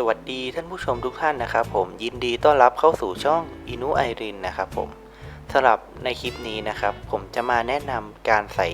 สวัสดีท่านผู้ชมทุกท่านนะครับผมยินดีต้อนรับเข้าสู่ช่องอินุไอรินนะครับผมสำหรับในคลิปนี้นะครับ ผมจะมาแนะนำการใส่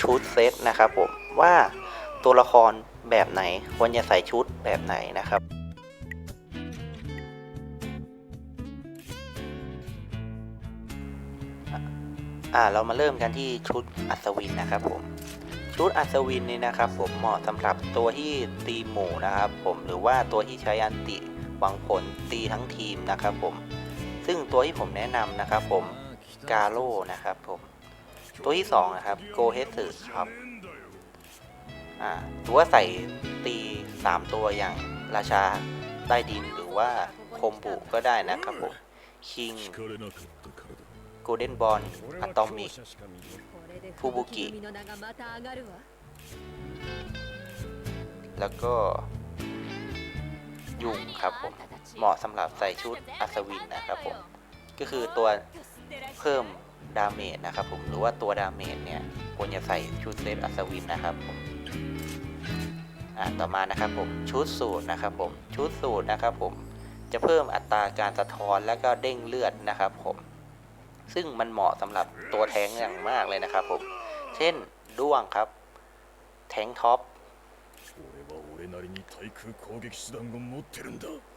ชุดเซตนะครับผมว่าตัวละครแบบไหนควรจะใส่ชุดแบบไหนนะครับ อ่าเรามาเริ่มกันที่ชุดอัศวินนะครับผม ชุดอัศวินนี่นะครับ ผมเหมาะสำหรับตัวที่ตีหมู่นะครับ ผมหรือว่าตัวที่ใช้อันติหวังผลตีทั้งทีมนะครับ ผม ซึ่งตัวที่ผมแนะนำนะครับ ผมกาโร่นะครับผมตัวที่2นะครับโกเฮสส์ครับถือว่าใส่ตี 3 ตัวอย่างราชาใต้ดินหรือว่าคมบุก็ได้นะครับผมคิงโกลเด้นบอลอะตอมิก ฟูบุกิ แล้วก็ ยุงครับผม เหมาะสำหรับใส่ชุดอัศวินนะครับผม ก็คือตัวเพิ่มดาเมจนะครับผมหรือว่าตัวดาเมจเนี่ยควรจะใส่ชุดเซตอัศวินนะครับผมอ่าต่อมานะครับผมชุดสูตรนะครับผมชุดสูตรนะครับผมจะเพิ่มอัตราการสะท้อนและก็เด้งเลือดนะครับผม ซึ่งมันเหมาะสำหรับตัวแทงอย่างมากเลยนะครับผม เช่นด้วงครับ แทงท็อป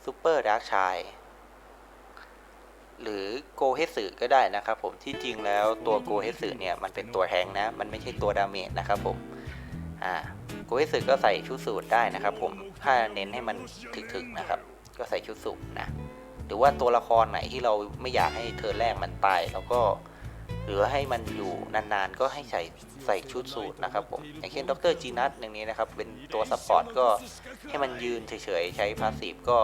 ซูเปอร์ดาร์กชายหรือโกเฮสึก็ได้นะครับผมที่จริงแล้วตัวโกเฮสึเนี่ยมันเป็นตัวแทงนะ มันไม่ใช่ตัวดาเมจนะครับผมอ่าโกเฮสึก็ใส่ชุดสูทได้นะครับผมถ้าเน้นให้มันถึกๆนะครับ ก็ใส่ชุดสูทนะ หรือว่าตัวละครไหนที่เราไม่อยากให้เธอแรกมันตายแล้วก็หรือให้มันอยู่นานๆ ก็ให้ใส่ใส่ชุดสูทนะครับผม อย่างเช่นดรจีนัทอย่างนี้นะครับ เป็นตัวซัพพอร์ตก็ให้มันยืนเฉยๆ ใช้พาสซีฟก็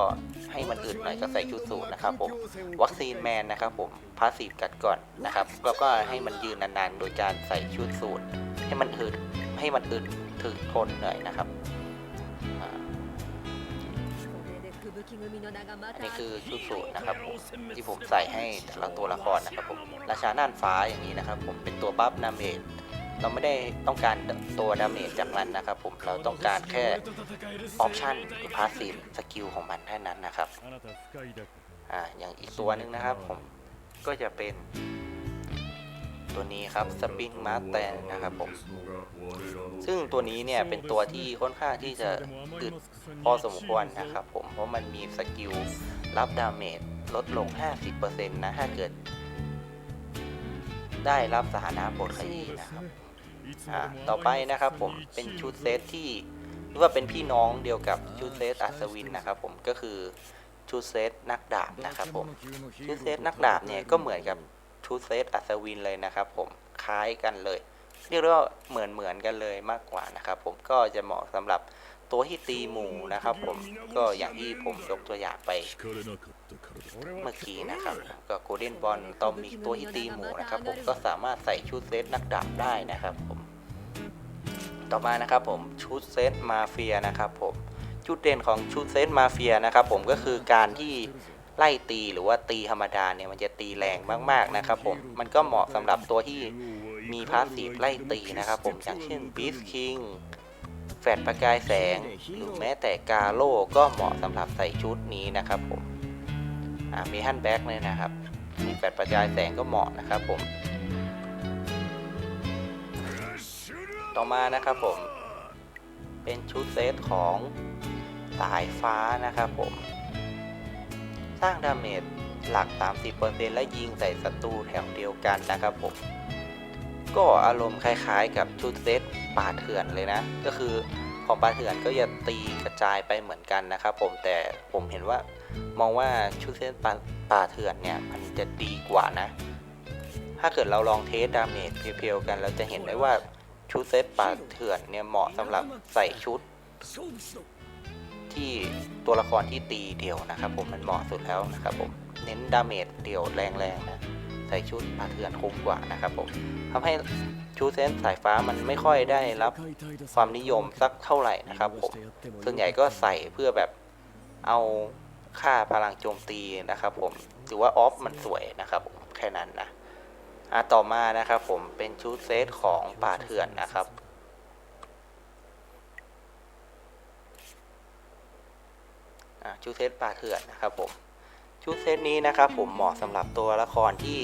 ให้มันอึดหน่อยก็ใส่ชุดสูทนะครับผมวัคซีนแมนนะครับผมพาสซีฟกัดก่อนนะครับแล้วก็ให้มันยืนนานๆ โดยการใส่ชุดสูทให้มันอึดให้มันอึดถึกทนหน่อยนะครับ อันนี้คือชุดสูตรนะครับผมที่ผมใส่ให้แต่ละตัวละครนะครับผมราชาน่านฟ้าอย่างนี้นะครับ ผมเป็นตัวบัฟดาเมจเราไม่ได้ต้องการตัวดามเมจจากมันนะครับผมเราต้องการแค่ออปชันหรือพาสซีฟสกิลของมันแค่นั้นนะครับอ่าอย่างอีกตัวนึงนะครับผมก็จะเป็น ตัวนี้ครับสปริงมาสเตนนะครับผมซึ่งตัวนี้เนี่ยเป็นตัวที่ค่อนข้างที่จะอึดพอสมควรนะครับผมเพราะมันมีสกิลรับดาเมจลดลง 50%นะถ้าเกิด ได้รับสถานะบทขยี้นะครับต่อไปนะครับผมเป็นชุดเซตที่เรียกว่าเป็นพี่น้องเดียวกับชุดเซตอัศวินนะครับผมก็คือชุดเซตนักดาบนะครับผมชุดเซตนักดาบเนี่ยก็เหมือนกับ ทูเซตอัศวินเลยนะครับผมคล้ายกันเลย เรียกว่าเหมือนเหมือนกันเลยมากกว่านะครับผมก็จะเหมาะสำหรับตัวที่ตีหมูนะครับผมก็อย่างที่ผมยกตัวอย่างไปเมื่อกี้นะครับก็โกลเด้นบอลต้องมีตัวที่ตีหมูนะครับผมก็สามารถใส่ชุดเซตนักดาบได้นะครับผมต่อมานะครับผมชุดเซตมาเฟียนะครับผมจุดเด่นของชุดเซตมาเฟียนะครับผมก็คือการที่ ไล่ตีหรือว่าตีธรรมดาเนี่ยมันจะตีแรงมากๆนะครับผมมันก็เหมาะสำหรับตัวที่มีพาสซีฟไล่ตีนะครับผมอย่างเช่นบีสคิงแฟดประกายแสงหรือแม้แต่กาโลก็เหมาะสำหรับใส่ชุดนี้นะครับผมอ่ามีฮันแบ็กเลยนะครับมีแฟลชประกายแสงก็เหมาะนะครับผม ต่อมานะครับผมเป็นชุดเซตของสายฟ้านะครับผม สร้างดาเมจหลัก 30%และยิงใส่ศัตรูแถวเดียวกันนะครับผม ก็อารมณ์คล้ายๆกับชุดเซตป่าเถื่อนเลยนะ ก็คือของป่าเถื่อนก็จะตีกระจายไปเหมือนกันนะครับผมแต่ผมเห็นว่ามองว่าชุดเซตป่าป่าเถื่อนเนี่ยมันจะดีกว่านะ ถ้าเกิดเราลองเทสดาเมจเพียวๆกันเราจะเห็นได้ว่าชุดเซตป่าเถื่อนเนี่ยเหมาะสำหรับใส่ชุด ที่ตัวละครที่ตีเดี่ยวนะครับ ผมมันเหมาะสุดแล้วนะครับผมเน้นดาเมจเดี่ยวแรงๆนะใส่ชุดป่าเถื่อนคุ้มกว่านะครับผมทำให้ชุดเซตสายฟ้ามันไม่ค่อยได้รับความนิยมสักเท่าไหร่นะครับผมส่วนใหญ่ก็ใส่เพื่อแบบเอาค่าพลังโจมตีนะครับ ผมหรือว่าออฟมันสวยนะครับผมแค่นั้นนะอะต่อมานะครับผมเป็นชุดเซตของป่าเถื่อนนะครับอะ ชุดเซตป่าเถื่อนนะครับผมชุดเซตนี้นะครับผมเหมาะสำหรับตัวละครที่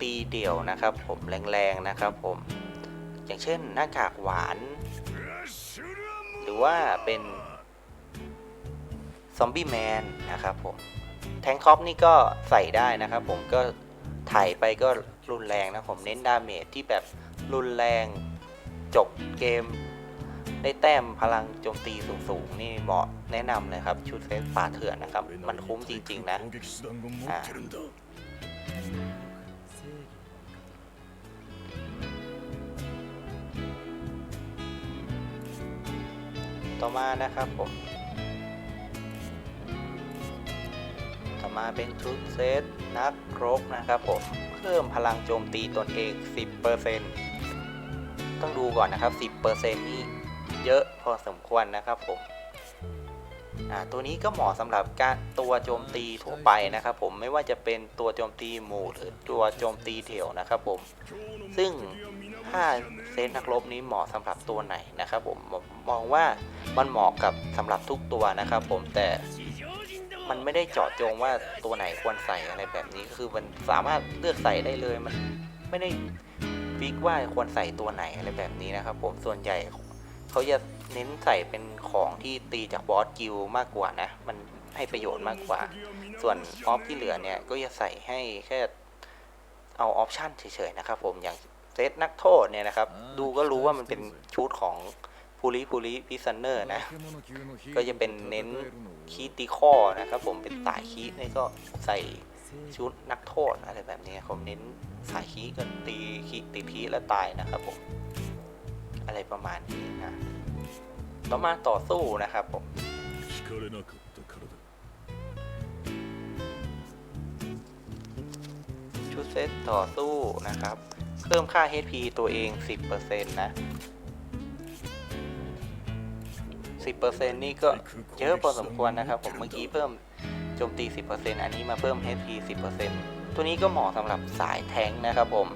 ตีเดี่ยวนะครับ ผมแรงๆนะครับผมอย่างเช่นหน้ากากหวาน หรือว่าเป็นซอมบี้แมนนะครับผมแทงท็อปนี่ก็ใส่ได้นะครับผมก็ถ่ายไปก็รุนแรงนะผมเน้นดาเมจที่แบบรุนแรงจบเกม ได้แต้มพลังโจมตีสูงๆนี่เหมาะแนะนำเลยครับ ชุดเซตป่าเถื่อนนะครับ มันคุ้มจริงๆนะต่อมานะครับผม ต่อมาเป็นชุดเซตนักรบนะครับผม เพิ่มพลังโจมตีตนเอง 10%ต้องดูก่อนนะครับ 10%นี่ เยอะพอสมควรนะครับผมตัวนี้ก็เหมาะสำหรับการตัวโจมตีทั่วไปนะครับ ผมไม่ว่าจะเป็นตัวโจมตีหมู่หรือตัวโจมตีเดี่ยวนะครับผมซึ่งถ้าเซตนักรบนี้เหมาะสำหรับตัวไหนนะครับผมผมมองว่ามันเหมาะกับสำหรับทุกตัวนะครับ ผมแต่มันไม่ได้เจาะจงว่าตัวไหนควรใส่อะไรแบบนี้คือมันสามารถเลือกใส่ได้เลยมันไม่ได้ฟิกว่าควรใส่ตัวไหนอะไรแบบนี้นะครับ ผมส่วนใหญ่ เขาจะเน้นใส่เป็นของที่ตีจากบอสกิลมากกว่านะ มันให้ประโยชน์มากกว่า ส่วนออฟที่เหลือเนี่ยก็จะใส่ให้แค่เอาออปชันเฉยๆนะครับผมอย่างเซตนักโทษเนี่ยนะครับ ดูก็รู้ว่ามันเป็นชุดของพูริพูริพิซันเนอร์นะ ก็จะเป็นเน้นคีติคอนะครับผมเป็นสายคีนี่ก็ใส่ชุดนักโทษอะไรแบบนี้ผมเน้นสายคีก็ตีคีติดคีแล้วตายนะครับผม อะไรประมาณนี้นะต่อมาต่อสู้นะครับผมชุดเซตต่อสู้นะครับ เพิ่มค่า HP ตัวเอง 10%นะ 10%นี่ก็เยอะพอสมควรนะครับ ผมเมื่อกี้เพิ่มโจมตี 10%อันนี้มาเพิ่ม HP 10%ตัวนี้ก็เหมาะสำหรับสายแทงนะครับผม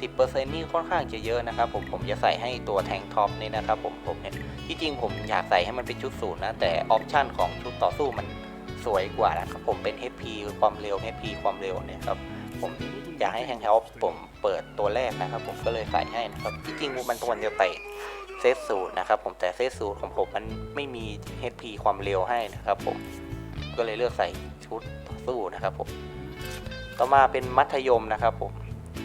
10%นี่ค่อนข้างจะเยอะนะครับผมผมจะใส่ให้ตัวแทงท็อปนี่นะครับผมผมเนี่ยที่จริงผมอยากใส่ให้มันเป็นชุดศูนย์นะแต่ออปชันของชุดต่อสู้มันสวยกว่านะครับผมเป็น HP ความเร็ว HP ความเร็วเนี่ยครับผมอยากให้แฮงเฮลผมเปิดตัวแรกนะครับ ผมก็เลยใส่ให้นะครับที่จริงมันควรจะใส่เซตสูตรนะครับผมแต่เซตสูตรของผมมันไม่มี HP ความเร็วให้นะครับผมก็เลยเลือกใส่ชุดต่อสู้นะครับผมต่อมาเป็นมัธยมนะครับผม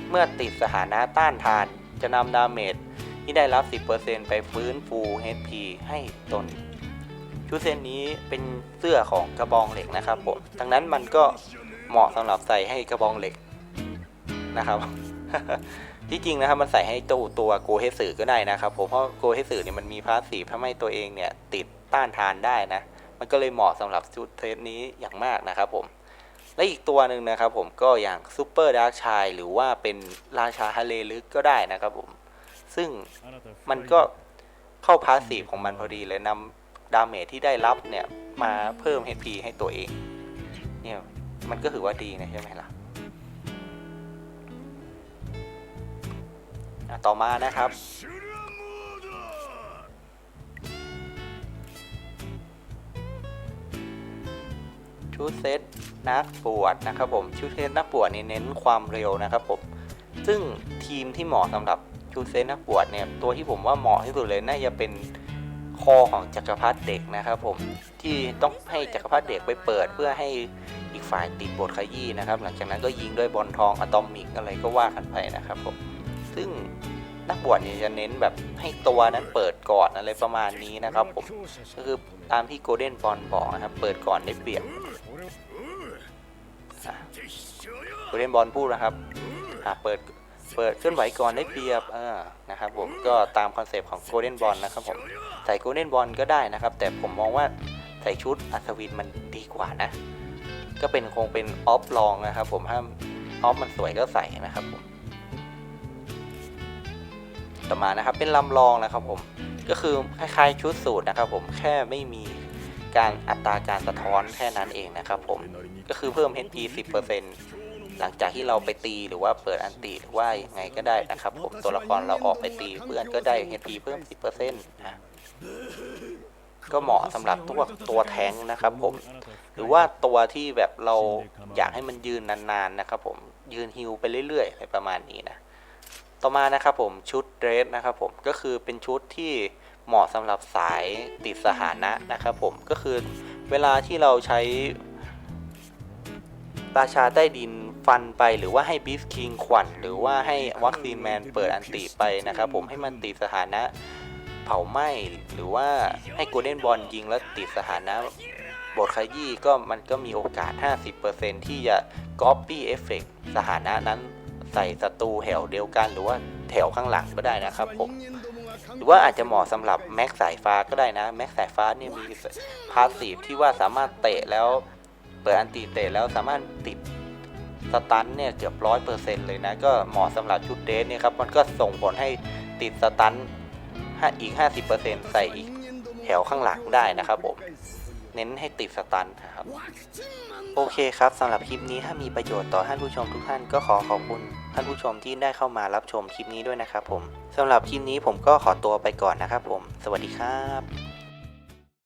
เมื่อติดสถานะต้านทาน จะนำดาเมจที่ได้รับ 10%ไปฟื้นฟู HP ให้ตน ชุดเซตนี้เป็นเสื้อของกระบองเหล็กนะครับผมดังนั้นมันก็เหมาะสำหรับใส่ให้กระบองเหล็กนะครับ ที่จริงนะครับมันใส่ให้ตัวตัวโกเฮสึก็ได้นะครับผมเพราะโกเฮสึเนี่ยมันมีพาสซีฟทำให้ตัวเองเนี่ยติดต้านทานได้นะ มันก็เลยเหมาะสำหรับชุดเทปนี้อย่างมากนะครับผม และอีกตัวหนึ่งนะครับผมก็อย่างซูเปอร์ดาร์กชายหรือว่าเป็นราชาทะเลลึกก็ได้นะครับผม ซึ่งมันก็เข้าพาสซีฟของมันพอดีเลยนำดาเมจที่ได้รับเนี่ยมาเพิ่ม HP ให้ตัวเอง เนี่ยมันก็ถือว่าดีนะใช่ไหมละ่ะต่อมานะครับ ชุดเซตนักปวดนะครับผมชุดเซตนักปวดนี่เน้นความเร็วนะครับผมซึ่งทีมที่เหมาะสำหรับชุดเซตนักปวดเนี่ยตัวที่ผมว่าเหมาะที่สุดเลยน่าจะเป็นคอของจักรพรรดิเด็กนะครับผมที่ต้องให้จักรพรรดิเด็กไปเปิดเพื่อให้อีกฝ่ายติดบทขยี้นะครับ หลังจากนั้นก็ยิงด้วยบอลทองอะตอมิกอะไรก็ว่ากันไปนะครับผมซึ่ง นักบวชเนี่ยจะเน้นแบบให้ตัวนั้นเปิดก่อนอะไรประมาณนี้นะครับผมก็คือตามที่โกลเด้นบอลบอกนะครับเปิดก่อนได้เปรียบโกลเด้นบอลพูดนะครับเปิดเปิดเคลื่อนไหวก่อนได้เปรียบเออนะครับผมก็ตามคอนเซปต์ของโกลเด้นบอลนะครับผมใส่โกลเด้นบอลก็ได้นะครับ แต่ผมมองว่าใส่ชุดอัศวินมันดีกว่านะ ก็เป็นคงเป็นออฟลองนะครับผมถ้าออฟมันสวยก็ใส่นะครับผม อมานะครับ เป็นลำลองนะครับผม ก็คือคล้ายๆชุดสูตรนะครับ ผมแค่ไม่มีการอัตราการสะท้อนแค่นั้นเองนะครับ ผมก็คือเพิ่ม HP 10%หลังจากที่เราไปตีหรือว่าเปิดอันตีหรือว่ายังไงก็ได้นะครับ ผมตัวละครเราออกไปตีเพื่อนก็ได้ HP เพิ่ม 10%นะก็เหมาะสำหรับตัวตัวแทงนะครับ ผมหรือว่าตัวที่แบบเราอยากให้มันยืนนานๆนะครับ ผมยืนฮิลไปเรื่อยๆอะไรประมาณนี้นะ ต่อมานะครับผมชุดเดรสนะครับผมก็คือเป็นชุดที่เหมาะสำหรับสายติดสถานะนะครับผมก็คือเวลาที่เราใช้ราชาใต้ดินฟันไปหรือว่าให้บีฟคิงขวัญหรือว่าให้วัคซีนแมนเปิดอันติไปนะครับผมให้มันติดสถานะเผาไหม้หรือว่าให้โกลเด้นบอลยิงแล้วติดสถานะบทขยี้ก็มันก็มีโอกาส 50%ที่จะก๊อปปี้เอฟเฟกสถานะนั้น ใส่ศัตรูแถวเดียวกัน หรือว่าแถวข้างหลังก็ได้นะครับผมหรือว่าอาจจะเหมาะสำหรับแม็กสายฟ้าก็ได้นะแม็กสายฟ้านี่มีพาสซีฟที่ว่าสามารถเตะแล้วเปิดอันตีเตะแล้วสามารถติดสตันเนี่ยเกือบร้อยเปอร์เซ็นต์เลยนะ ก็เหมาะสำหรับชุดเดทเนี่ยครับมันก็ส่งผลให้ติดสตันห้าอีก 50%ใส่อีกแถวข้างหลังได้นะครับผมเน้นให้ติดสตันนะครับ โอเคครับสำหรับคลิปนี้ถ้ามีประโยชน์ต่อท่านผู้ชมทุกท่านก็ขอขอบคุณ ท่านผู้ชมที่ได้เข้ามารับชมคลิปนี้ด้วยนะครับผมสำหรับคลิปนี้ผมก็ขอตัวไปก่อนนะครับผม สวัสดีครับ